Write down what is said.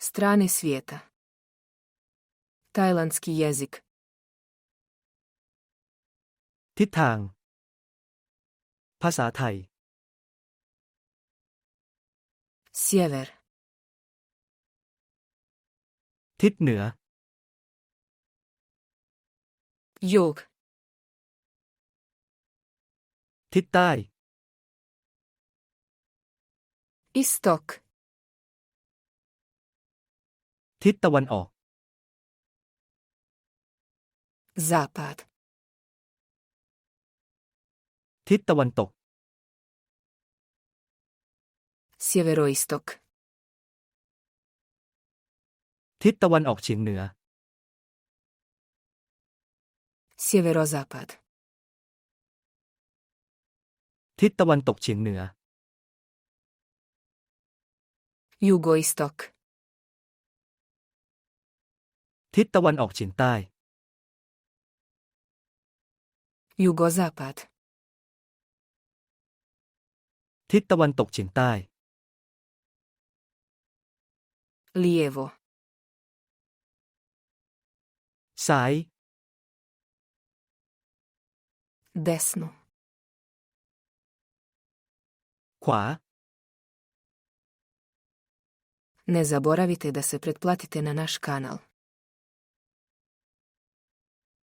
Страны света. Тайландский язык. ทิศทาง ภาษาไทย Север. ทิศเหนือ Юг. ทิศใต้ Исток. ทิศตะวันออก Запад. ทิศตะวันตก Североисток. ทิศตะวันออกเฉียงเหนือ Северо-запад. ทิศตะวันตกเฉียงเหนือ Юго-исток. ทิศตะวันออกเฉียงใต้ Jugozapad. ทิศตะวันตกเฉียงใต้ Lijevo. ซ้าย Desno. ขวา Ne zaboravite da se pretplatite na naš kanal.